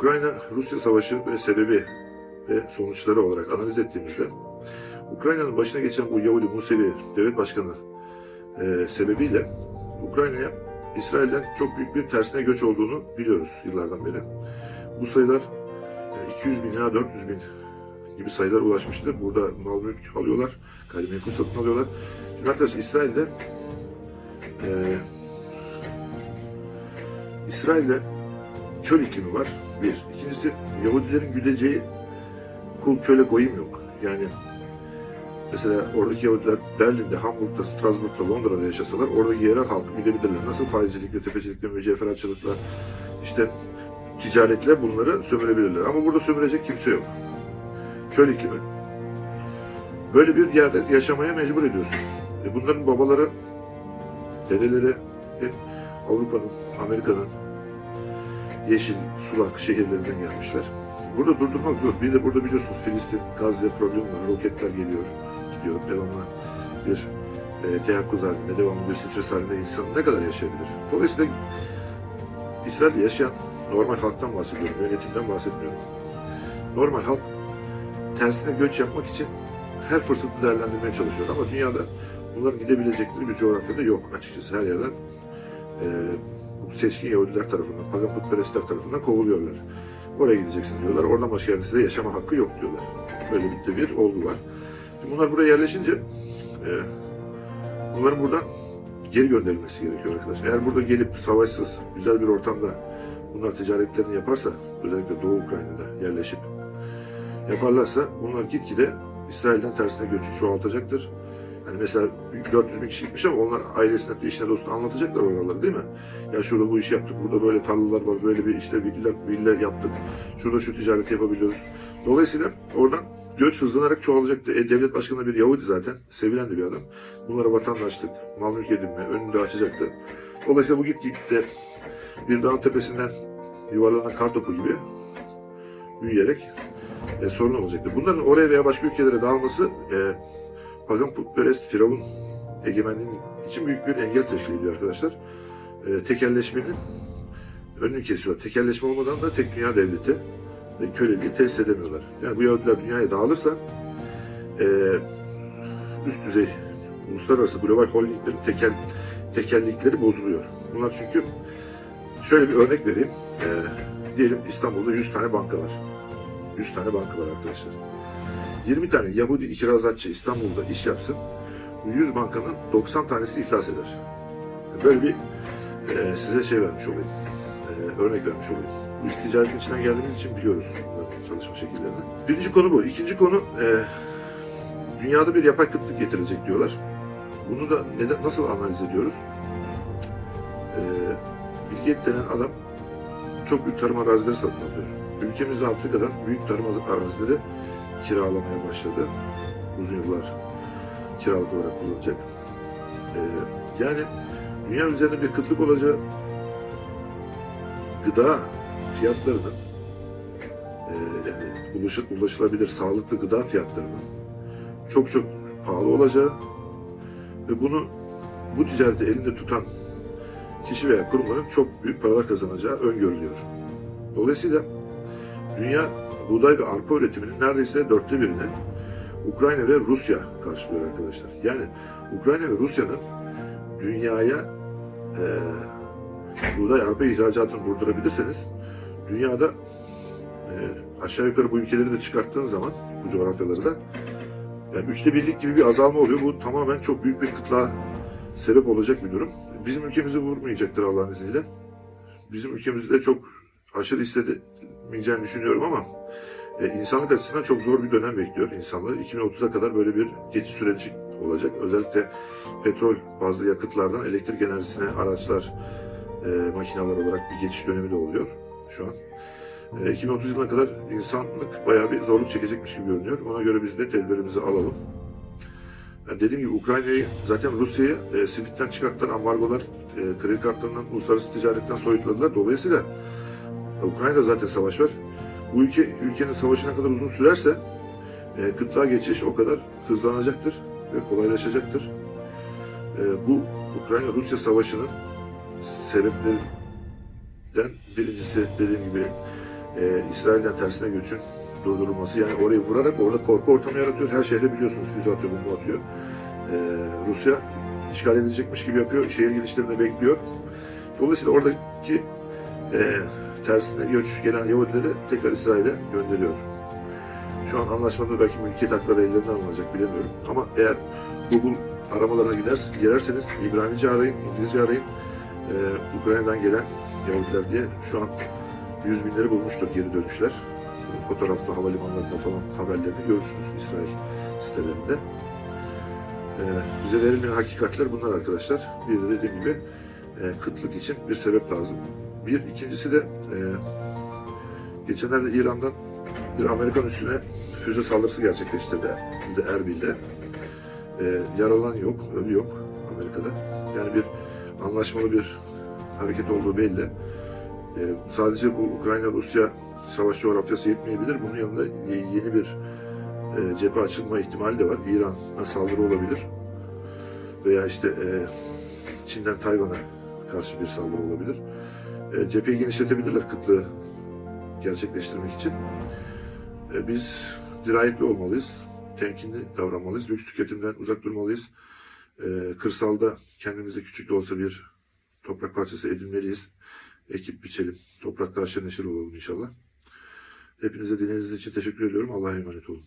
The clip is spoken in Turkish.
Ukrayna-Rusya savaşı ve sebebi ve sonuçları olarak analiz ettiğimizde Ukrayna'nın başına geçen bu Yahudi Musevi devlet başkanı e, sebebiyle Ukrayna'ya İsrail'den çok büyük bir tersine göç olduğunu biliyoruz yıllardan beri. Bu sayılar e, 200 bin ila 400 bin gibi sayılar ulaşmıştır. Burada mal mülk alıyorlar, gayrimenkul satın alıyorlar. Şimdi arkadaşlar İsrail'de e, İsrail'de çöl iklimi var. Bir. İkincisi Yahudilerin güleceği kul köle goyim yok. Yani mesela oradaki Yahudiler Berlin'de, Hamburg'da, Strasbourg'da, Londra'da yaşasalar oradaki yerel halk gülebilirler. Nasıl faizcilikle, tefecilikle, mücevheratçılıkla, işte ticaretle bunları sömürebilirler. Ama burada sömürecek kimse yok. Çöl iklimi. Böyle bir yerde yaşamaya mecbur ediyorsun. E bunların babaları, dedeleri Avrupa'nın, Amerika'nın yeşil, sulak şehirlerinden gelmişler. Burada durdurmak zor. Bir de burada biliyorsunuz Filistin, Gazze problemi var. Roketler geliyor, gidiyor. Devamlı bir e, teyakkuz halinde, devamlı bir stres halinde insan ne kadar yaşayabilir? Dolayısıyla İsrail'de yaşayan normal halktan bahsediyorum, yönetimden bahsetmiyorum. Normal halk tersine göç yapmak için her fırsatı değerlendirmeye çalışıyor. Ama dünyada bunların gidebilecekleri bir coğrafyada yok açıkçası. Her yerden e, seçkin Yahudiler tarafından, pagan putperestler tarafından kovuluyorlar. Oraya gideceksiniz diyorlar. Oradan başka yerde size yaşama hakkı yok diyorlar. Böyle bir, bir olgu var. Şimdi bunlar buraya yerleşince e, bunların buradan geri gönderilmesi gerekiyor arkadaşlar. Eğer burada gelip savaşsız, güzel bir ortamda bunlar ticaretlerini yaparsa, özellikle Doğu Ukrayna'da yerleşip yaparlarsa bunlar gitgide İsrail'den tersine göçü çoğaltacaktır. Hani mesela 400 bin kişi gitmiş ama onlar ailesine, eşine, dostuna anlatacaklar oraları değil mi? Ya şurada bu işi yaptık, burada böyle tarlalar var, böyle bir işte villa, villa yaptık, şurada şu ticareti yapabiliyoruz. Dolayısıyla oradan göç hızlanarak çoğalacaktı. E, devlet başkanı bir Yahudi zaten, sevilen bir adam. Bunlara vatandaşlık, mal mülk edinme, önünü de açacaktı. Dolayısıyla bu git gitti bir dağın tepesinden yuvarlanan kar topu gibi büyüyerek e, sorun olacaktı. Bunların oraya veya başka ülkelere dağılması e, pagan putperest Firavun egemenliğinin için büyük bir engel teşkil ediyor arkadaşlar. E, tekelleşmenin önünü kesiyor. Tekelleşme olmadan da tek dünya devleti ve köleliği tesis edemiyorlar. Yani bu Yahudiler dünyaya dağılırsa e, üst düzey uluslararası global holdinglerin tekel, tekellikleri bozuluyor. Bunlar çünkü şöyle bir örnek vereyim. E, diyelim İstanbul'da 100 tane banka var. 100 tane banka var arkadaşlar. 20 tane Yahudi ikirazatçı İstanbul'da iş yapsın. Bu 100 bankanın 90 tanesi iflas eder. Böyle bir e, size şey vermiş olayım. E, örnek vermiş olayım. Bu iş ticaretin içinden geldiğimiz için biliyoruz çalışma şekillerini. Birinci konu bu. İkinci konu e, dünyada bir yapay kıtlık getirilecek diyorlar. Bunu da neden, nasıl analiz ediyoruz? E, Bill Gates denen adam çok büyük tarım arazileri satın alıyor. Ülkemizde Afrika'dan büyük tarım arazileri kiralamaya başladı. Uzun yıllar kiralık olarak kullanacak. Ee, yani dünya üzerinde bir kıtlık olacağı gıda fiyatlarının e, yani ulaşı, ulaşılabilir sağlıklı gıda fiyatlarının çok çok pahalı olacağı ve bunu bu ticareti elinde tutan kişi veya kurumların çok büyük paralar kazanacağı öngörülüyor. Dolayısıyla dünya buğday ve arpa üretiminin neredeyse dörtte birini Ukrayna ve Rusya karşılıyor arkadaşlar. Yani Ukrayna ve Rusya'nın dünyaya e, buğday arpa ihracatını durdurabilirseniz dünyada e, aşağı yukarı bu ülkeleri de çıkarttığın zaman bu coğrafyaları da yani üçte birlik gibi bir azalma oluyor. Bu tamamen çok büyük bir kıtlığa sebep olacak bir durum. Bizim ülkemizi vurmayacaktır Allah'ın izniyle. Bizim ülkemizde çok aşırı hissedilmeyeceğini düşünüyorum ama e, insanlık açısından çok zor bir dönem bekliyor insanları. 2030'a kadar böyle bir geçiş süreci olacak. Özellikle petrol bazlı yakıtlardan elektrik enerjisine araçlar, e, makineler olarak bir geçiş dönemi de oluyor şu an. E, 2030 yılına kadar insanlık bayağı bir zorluk çekecekmiş gibi görünüyor. Ona göre biz de tedbirimizi alalım. Yani dediğim gibi Ukrayna'yı zaten Rusya'yı e, SWIFT'ten çıkarttılar, ambargolar, e, kredi kartlarından, uluslararası ticaretten soyutladılar. Dolayısıyla Ukrayna'da zaten savaş var. Bu ülke ülkenin savaşı ne kadar uzun sürerse e, kıtlığa geçiş o kadar hızlanacaktır ve kolaylaşacaktır. E, bu Ukrayna-Rusya savaşının sebeplerinden birincisi dediğim gibi e, İsrail'den tersine göçün durdurulması yani orayı vurarak orada korku ortamı yaratıyor. Her şehre biliyorsunuz füze atıyor, bomba atıyor. E, Rusya işgal edilecekmiş gibi yapıyor. Şehir girişlerinde bekliyor. Dolayısıyla oradaki e, tersine göç gelen Yahudileri tekrar İsrail'e gönderiyor. Şu an anlaşmada belki mülkiyet hakları ellerinden alınacak bilemiyorum. Ama eğer Google aramalarına gider, girerseniz İbranice arayın, İngilizce arayın. E, Ukrayna'dan gelen Yahudiler diye şu an yüz binleri bulmuştur geri dönüşler. Fotoğraflı havalimanlarında falan haberlerini görürsünüz İsrail sitelerinde. E, bize verilmeyen hakikatler bunlar arkadaşlar. Bir de dediğim gibi e, kıtlık için bir sebep lazım. Bir, ikincisi de e, geçenlerde İran'dan bir Amerikan üssüne füze saldırısı gerçekleştirdi de Erbil'de. E, yaralan yok, ölü yok Amerika'da. Yani bir anlaşmalı bir hareket olduğu belli. E, sadece bu Ukrayna-Rusya savaş coğrafyası yetmeyebilir. Bunun yanında yeni bir e, cephe açılma ihtimali de var. İran'a saldırı olabilir. Veya işte e, Çin'den Tayvan'a karşı bir saldırı olabilir. E, cepheyi genişletebilirler kıtlığı gerçekleştirmek için. E, biz dirayetli olmalıyız. Temkinli davranmalıyız. Lüks tüketimden uzak durmalıyız. E, kırsalda kendimize küçük de olsa bir toprak parçası edinmeliyiz. Ekip biçelim. Toprakta aşırı neşir olalım inşallah. Hepinize dinlediğiniz için teşekkür ediyorum. Allah'a emanet olun.